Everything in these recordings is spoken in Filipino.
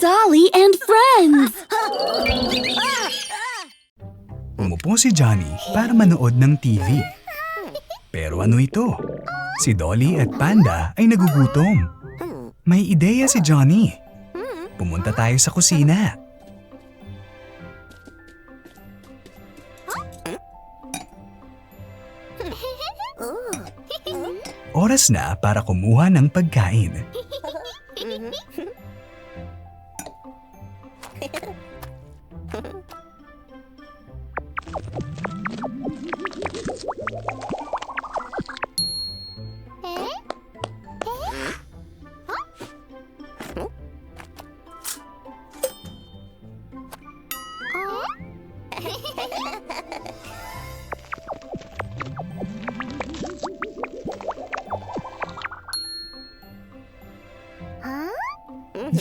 Dolly and friends! Umupo si Johnny para manood ng TV. Pero ano ito? Si Dolly at Panda ay nagugutom. May ideya si Johnny. Pumunta tayo sa kusina. Oras na para kumuha ng pagkain.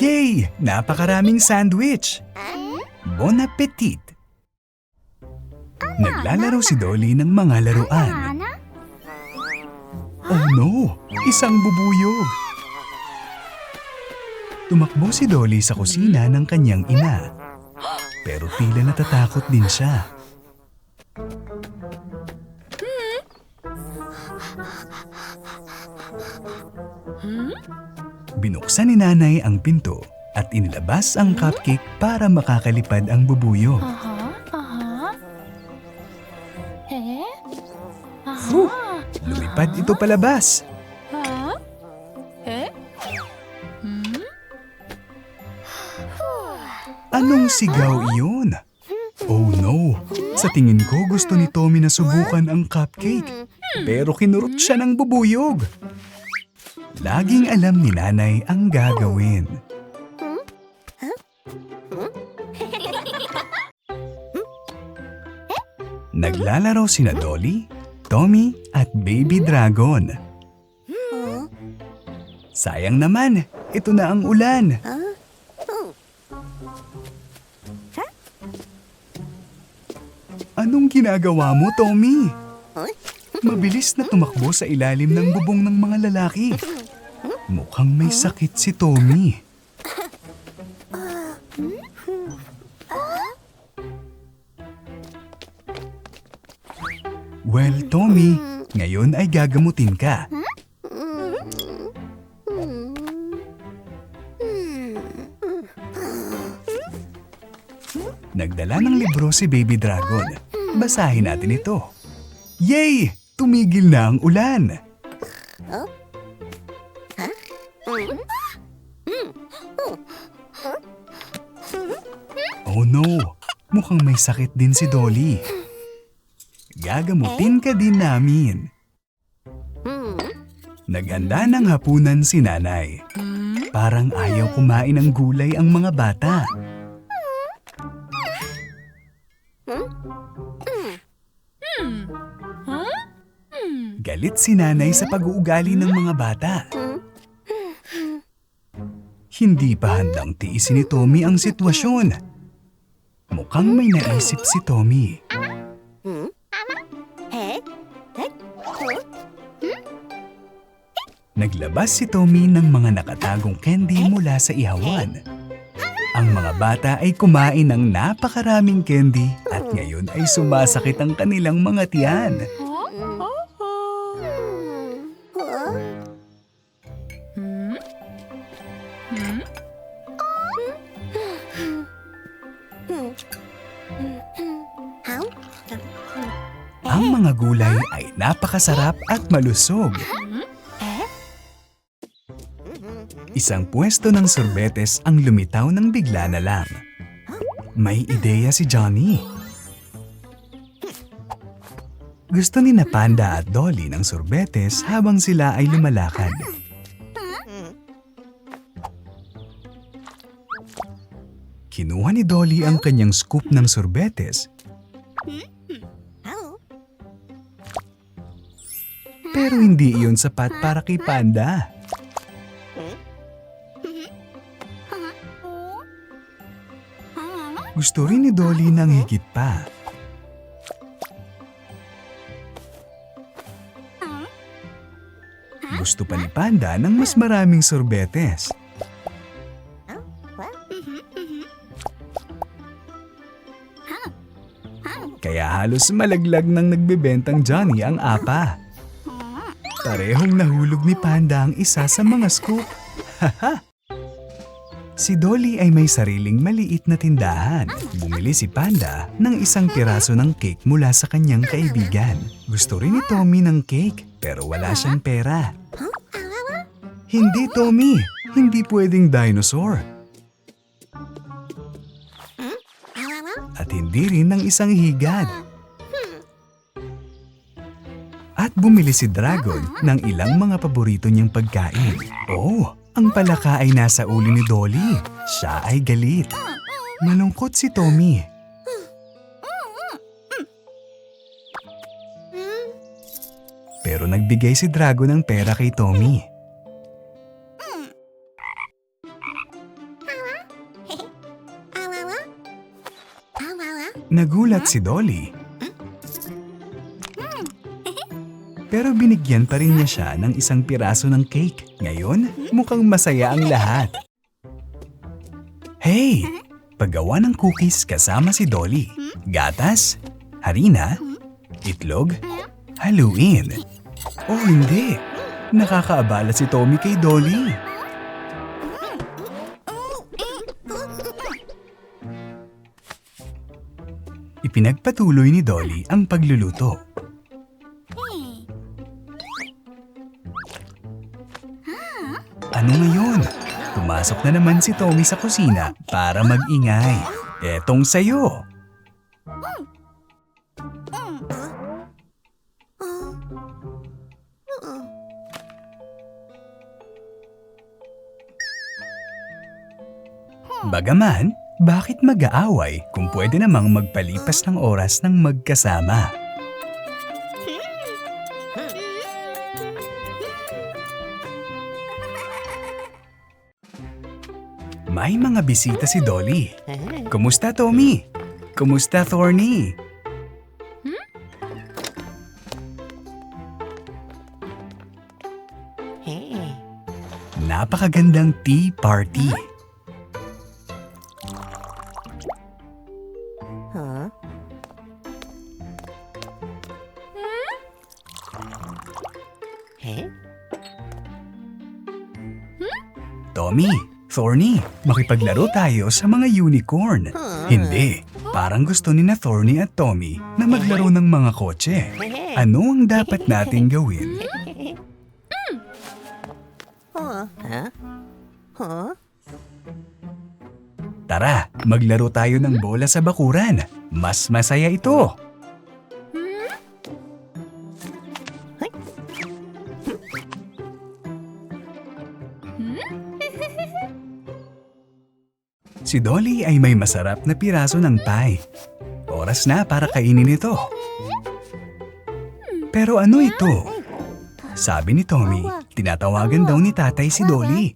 Yay! Napakaraming sandwich! Bon appetit! Naglalaro si Dolly ng mga laruan. Oh no! Isang bubuyog! Tumakbo si Dolly sa kusina ng kanyang ina. Pero tila natatakot din siya. Binuksan ni nanay ang pinto at inilabas ang cupcake para makakalipad ang bubuyog. Uh-huh, uh-huh. Eh? Huh! Lumipad ito palabas. Huh? Eh? Hmm? Anong sigaw iyon? Oh no! Sa tingin ko gusto ni Tommy na subukan ang cupcake. Pero kinurot siya ng bubuyog. Laging alam ni nanay ang gagawin. Naglalaro sina Dolly, Tommy at Baby Dragon. Sayang naman, ito na ang ulan. Anong ginagawa mo, Tommy? Mabilis na tumakbo sa ilalim ng bubong ng mga lalaki. Mukhang may sakit si Tommy. Well, Tommy, ngayon ay gagamutin ka. Nagdala ng libro si Baby Dragon. Basahin natin ito. Yay! Tumigil na ang ulan. Oh no! Mukhang may sakit din si Dolly. Gagamutin ka din namin. Naganda ng hapunan si nanay. Parang ayaw kumain ng gulay ang mga bata. Galit si nanay sa pag-uugali ng mga bata. Hindi pa handang tiisin ni Tommy ang sitwasyon. Mukhang may naisip si Tommy. Naglabas si Tommy ng mga nakatagong candy mula sa ihawan. Ang mga bata ay kumain ng napakaraming candy at ngayon ay sumasakit ang kanilang mga tiyan. Ang mga gulay ay napakasarap at malusog. Isang pwesto ng sorbetes ang lumitaw ng bigla na lang. May ideya si Johnny. Gusto ni na Panda at Dolly ng sorbetes habang sila ay lumalakad. Ni Dolly ang kanyang scoop ng sorbetes pero hindi iyon sapat para kay Panda. Gusto rin ni Dolly ng higit pa. Gusto pa ni Panda ng mas maraming sorbetes. Halos malaglag ng nagbebentang Johnny ang apa. Parehong nahulog ni Panda ang isa sa mga scoop. Si Dolly ay may sariling maliit na tindahan. Bumili si Panda ng isang piraso ng cake mula sa kanyang kaibigan. Gusto rin ni Tommy ng cake pero wala siyang pera. Hindi Tommy, hindi pwedeng dinosaur. At hindi rin ng isang higad. Bumili si Dragon ng ilang mga paborito niyang pagkain. Oh, ang palaka ay nasa ulo ni Dolly. Siya ay galit. Malungkot si Tommy. Pero nagbigay si Dragon ng pera kay Tommy. Nagulat si Dolly. Pero binigyan pa rin niya siya ng isang piraso ng cake. Ngayon, mukhang masaya ang lahat. Hey! Paggawa ng cookies kasama si Dolly. Gatas, harina, itlog, haluin. Oh hindi! Nakakaabala si Tommy kay Dolly. Ipinagpatuloy ni Dolly ang pagluluto. Ano ngayon? Pumasok na naman si Tommy sa kusina para mag-ingay. Etong sayo. Bagaman, bakit mag-aaway kung pwede namang magpalipas ng oras ng magkasama? May mga bisita si Dolly. Kumusta, Tommy? Kumusta, Thorny? Napakagandang tea party. Thorny, makipaglaro tayo sa mga unicorn. Hindi, parang gusto ni na Thorny at Tommy na maglaro ng mga kotse. Ano ang dapat nating gawin? Tara, maglaro tayo ng bola sa bakuran. Mas masaya ito. Si Dolly ay may masarap na piraso ng pie. Oras na para kainin ito. Pero ano ito? Sabi ni Tommy, tinatawagan daw ni tatay si Dolly.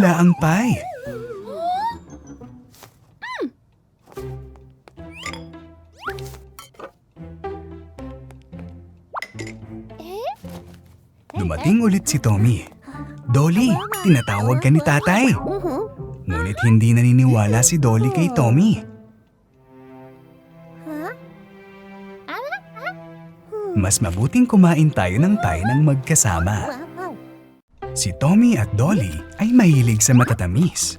Nawala ang pie. Dumating ulit si Tommy. Dolly, tinatawag ka ni tatay. Ngunit hindi naniniwala si Dolly kay Tommy. Mas mabuting kumain tayo ng tayo ng magkasama. Si Tommy at Dolly ay mahilig sa matatamis.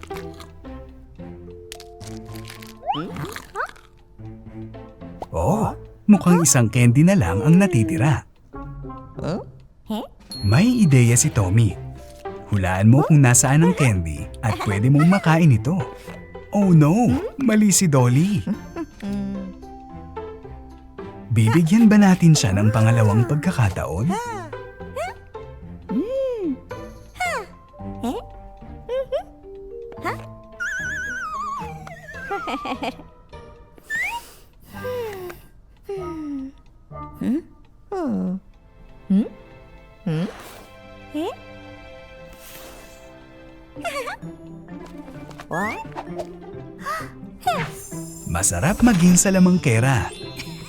Oh, mukhang isang candy na lang ang natitira. May ideya si Tommy. Hulaan mo kung nasaan ang candy at pwede mong makain ito. Oh no, mali si Dolly. Bibigyan ba natin siya ng pangalawang pagkakataon? Maging salamangkera.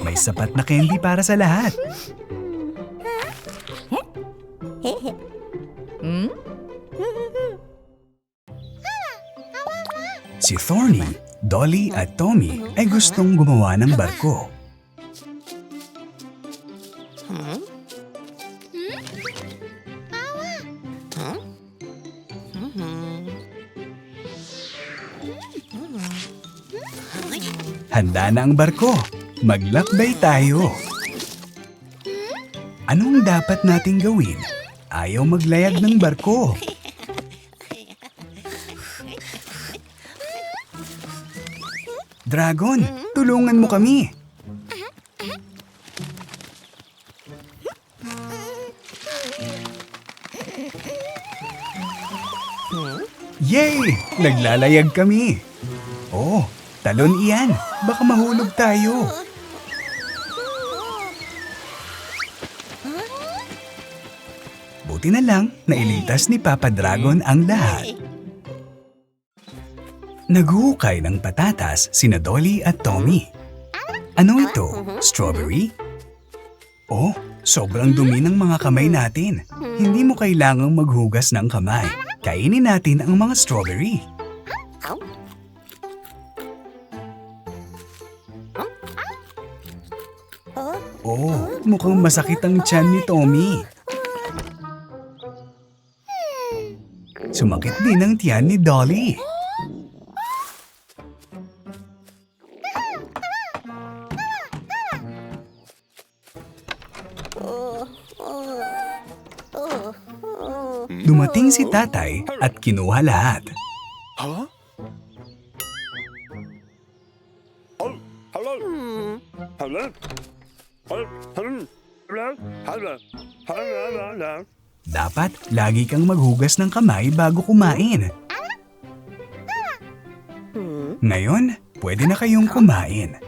May sapat na candy para sa lahat. Si Thorny, Dolly at Tommy ay gustong gumawa ng barko. Handa na ang barko. Maglakbay tayo. Anong dapat nating gawin? Ayaw maglayag ng barko. Dragon, tulungan mo kami. Yay! Naglalayag kami. Oh, talon iyan. Baka mahulog tayo. Buti na lang, nailitas ni Papa Dragon ang lahat. Naghuhukay ng patatas sina Dolly at Tommy. Ano ito? Strawberry? Oh, sobrang dumi ng mga kamay natin. Hindi mo kailangang maghugas ng kamay. Kainin natin ang mga strawberry. Oh, Oh, mukhang masakit ang tiyan ni Tommy. Sumakit din ang tiyan ni Dolly. Dumating si tatay at kinuha lahat. Huh? Dapat lagi kang maghugas ng kamay bago kumain. Ngayon, pwede na kayong kumain.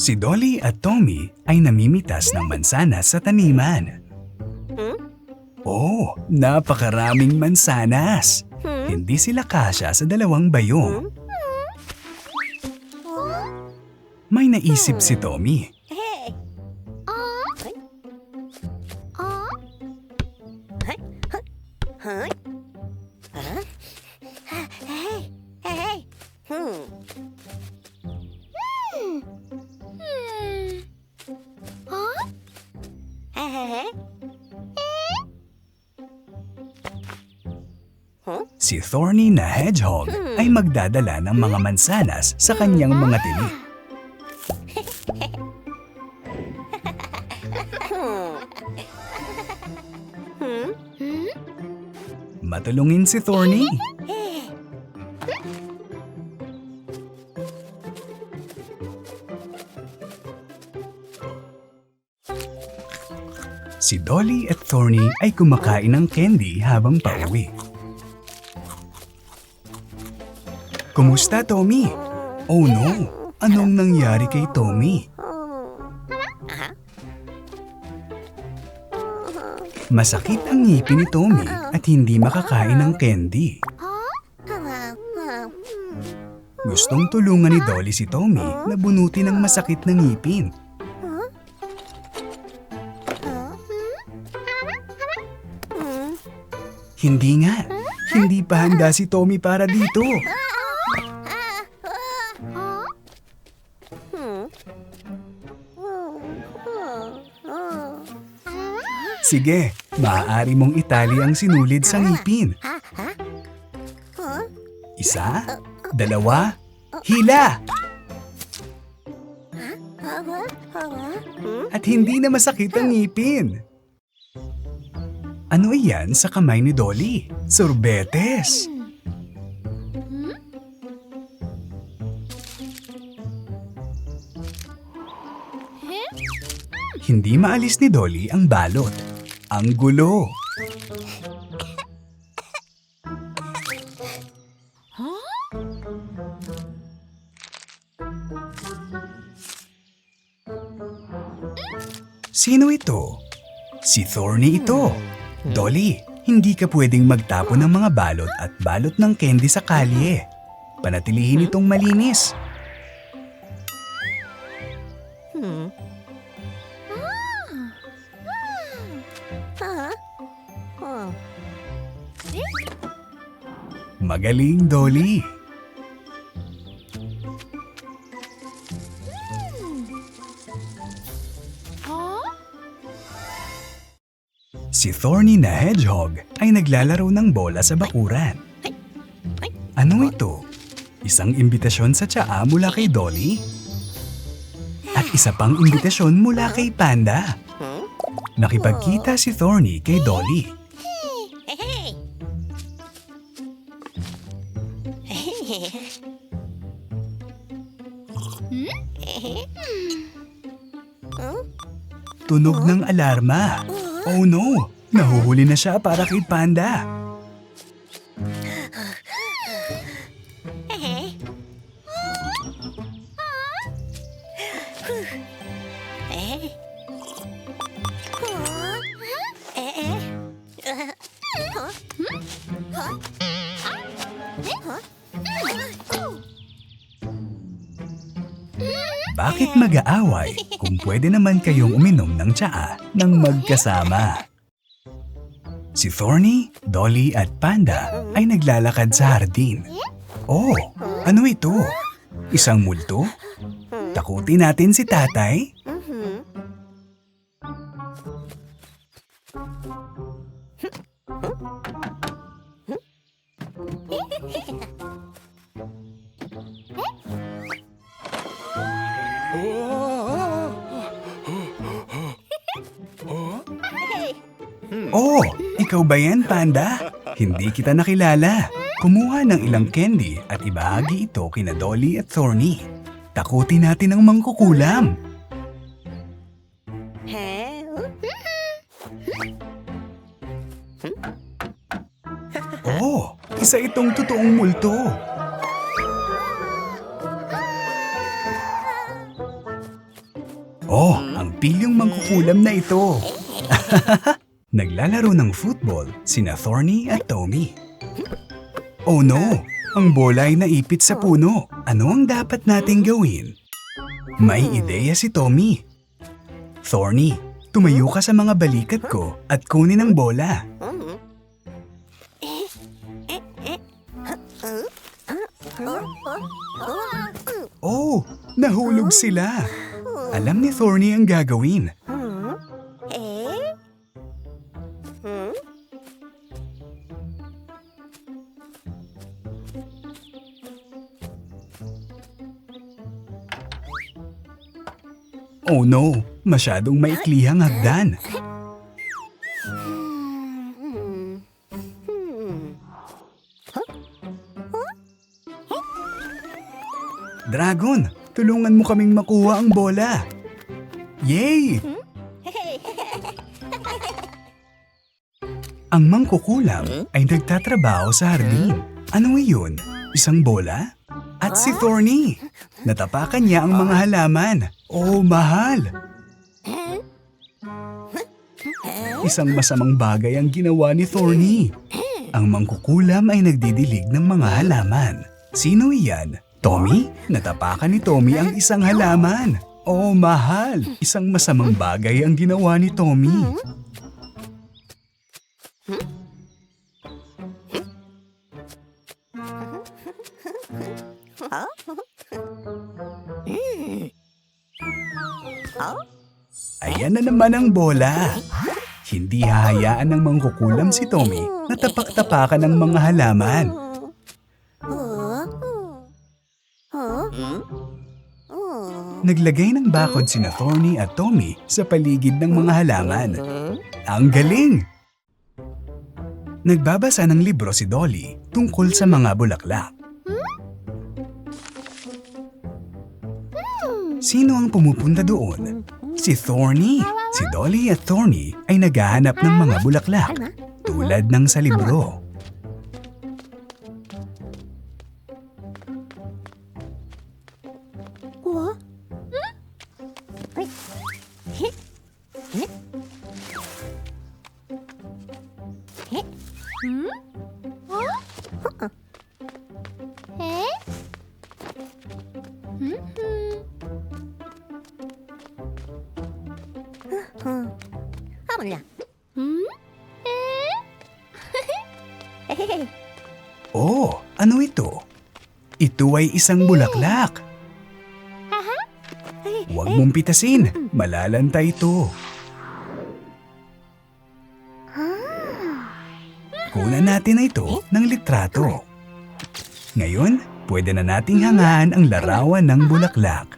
Si Dolly at Tommy ay namimitas ng mansanas sa taniman. Oh, napakaraming mansanas. Hindi sila kasya sa dalawang bayong. May naisip si Tommy. Huh? Huh? Hey, hey, hey. Hmm. Hey, hey, hey. Si Thorny na hedgehog ay magdadala ng mga mansanas sa kanyang mga tinik. Matulungin si Thorny. Si Dolly at Thorny ay kumakain ng candy habang pauwi. Kumusta, Tommy? Oh no, anong nangyari kay Tommy? Masakit ang ngipin ni Tommy at hindi makakain ng candy. Gustong tulungan ni Dolly si Tommy na bunutin ang masakit na ngipin. Hindi nga. Hindi pa handa si Tommy para dito. Sige, maaari mong itali ang sinulid sa ngipin. Isa, dalawa, hila! At hindi na masakit ang ngipin. Ano iyan sa kamay ni Dolly? Sorbetes! Hindi maalis ni Dolly ang balot. Ang gulo. Sino ito? Si Thorny ito. Dolly, Hindi ka pwedeng magtapon ng mga balot at balot ng candy sa kalye. Panatilihin itong malinis. Hmm. Magaling, Dolly. Si Thorny na hedgehog ay naglalaro ng bola sa bakuran. Ano ito? Isang imbitasyon sa tsaa mula kay Dolly? At isa pang imbitasyon mula kay Panda. Nakipagkita si Thorny kay Dolly. Tunog ng alarma. Oh no! Nahuhuli na siya para kay Panda. Bakit mag-aaway kung pwede naman kayong uminom ng tsaa ng magkasama? Si Thorny, Dolly at Panda ay naglalakad sa hardin. Oh, ano ito? Isang multo? Takutin natin si tatay? Ikaw ba yan, Panda? Hindi kita nakilala. Kumuha ng ilang candy at ibahagi ito kina Dolly at Thorny. Takutin natin ang mangkukulam. Oh, isa itong totoong multo. Oh, ang pilyong mangkukulam na ito. Naglalaro ng football sina Thorny at Tommy. Oh no, ang bola ay naipit sa puno. Ano ang dapat nating gawin? May ideya si Tommy. Thorny, tumayo ka sa mga balikat ko at kunin ang bola. Oh, nahulog sila. Alam ni Thorny ang gagawin. Oh no, masyadong maiklihang hagdan. Hmm. Hmm. Dragon, tulungan mo kaming makuha ang bola. Yay! Ang mangkukulam ay nagtatrabaho sa hardin. Ano iyon? Isang bola? At si Thorny. Natapakan niya ang mga halaman. Oh, mahal! Isang masamang bagay ang ginawa ni Thorny. Ang mangkukulam ay nagdidilig ng mga halaman. Sino iyan? Tommy? Natapakan ni Tommy ang isang halaman. Oh, mahal! Isang masamang bagay ang ginawa ni Tommy. Huh? Ayan na naman ang bola. Hindi hahayaan ng mangkukulam si Tommy na tapak-tapakan ng mga halaman. Naglagay ng bakod sina Thorny at Tommy sa paligid ng mga halaman. Ang galing! Nagbabasa ng libro si Dolly tungkol sa mga bulaklak. Sino ang pumupunta doon? Si Thorny. Si Dolly at Thorny ay naghahanap ng mga bulaklak tulad ng sa libro. What? Ito ay isang bulaklak. Huwag mong pitasin. Malalanta ito. Kunan natin na ito ng litrato. Ngayon, pwede na nating hangaan ang larawan ng bulaklak.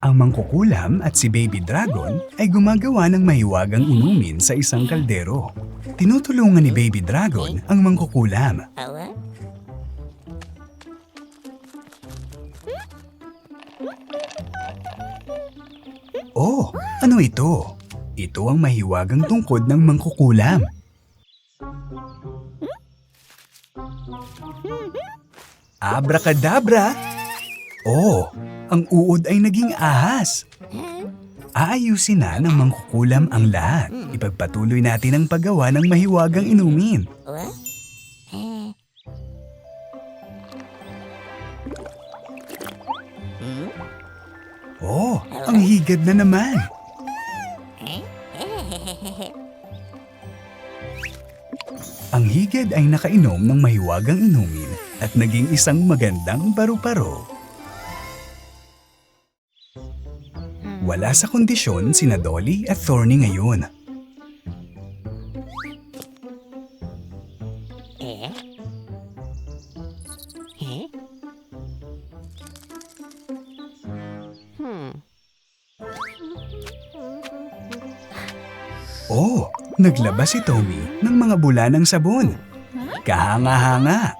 Ang mangkukulam at si Baby Dragon ay gumagawa ng mahiwagang inumin sa isang kaldero. Tinutulungan ni Baby Dragon ang mangkukulam. Ano ito? Ito ang mahiwagang tungkod ng mangkukulam. Abracadabra! Oh, ang uod ay naging ahas. Aayusin na ng mangkukulam ang lahat. Ipagpatuloy natin ang paggawa ng mahiwagang inumin. Ang higad na naman. Ang higad ay nakainom ng mahiwagang inumin at naging isang magandang paru-paro. Wala sa kondisyon sina Dolly at Thorny ngayon. Naglabas si Tommy ng mga bula ng sabon. Kahanga-hanga.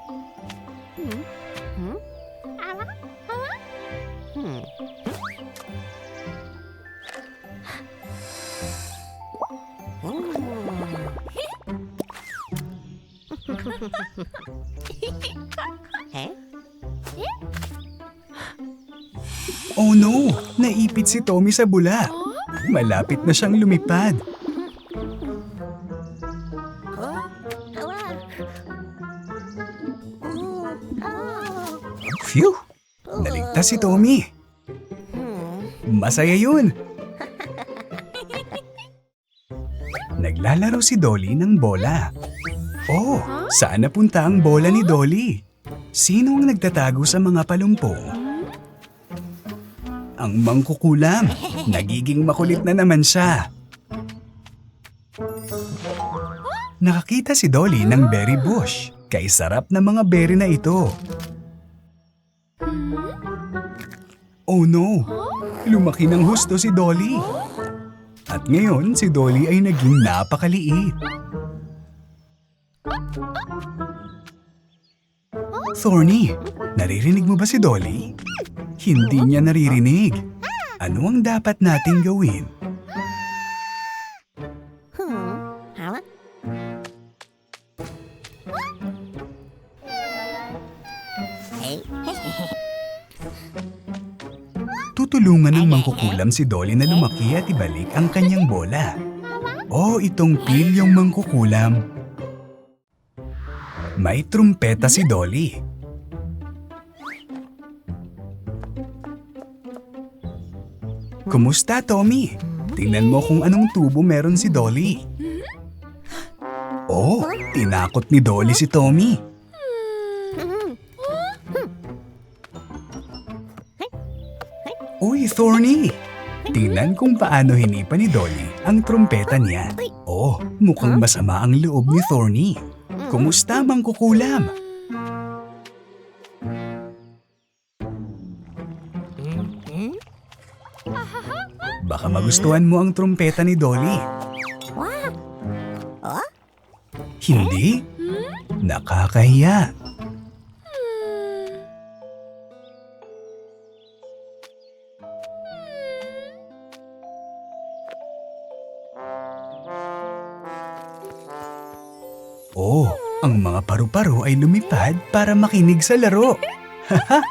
Oh no, naipit si Tommy sa bula. Malapit na siyang lumipad. Phew! Naligtas si Tommy. Masaya yun. Naglalaro si Dolly ng bola. Oh, saan napunta ang bola ni Dolly? Sino ang nagtatago sa mga palumpong? Ang mangkukulam. Nagiging makulit na naman siya. Nakakita si Dolly ng berry bush. Kay sarap na mga berry na ito. Oh no! Lumaki ng husto si Dolly. At ngayon si Dolly ay naging napakaliit. Thorny, naririnig mo ba si Dolly? Hindi niya naririnig. Ano ang dapat nating gawin? Tutulungan ng mangkukulam si Dolly na lumaki at ibalik ang kanyang bola. Oh, itong pilyong mangkukulam. May trumpeta si Dolly. Kumusta, Tommy? Tingnan mo kung anong tubo meron si Dolly. Oh, tinakot ni Dolly si Tommy. Uy, Thorny! Tingnan kung paano hinipa ni Dolly ang trumpeta niya. Oh, mukhang masama ang loob ni Thorny. Kumusta mang kukulam? Hmm? Baka magustuhan mo ang trumpeta ni Dolly. Hindi? Nakakahiya. Oh, ang mga paru-paro ay lumipad para makinig sa laro. Haha,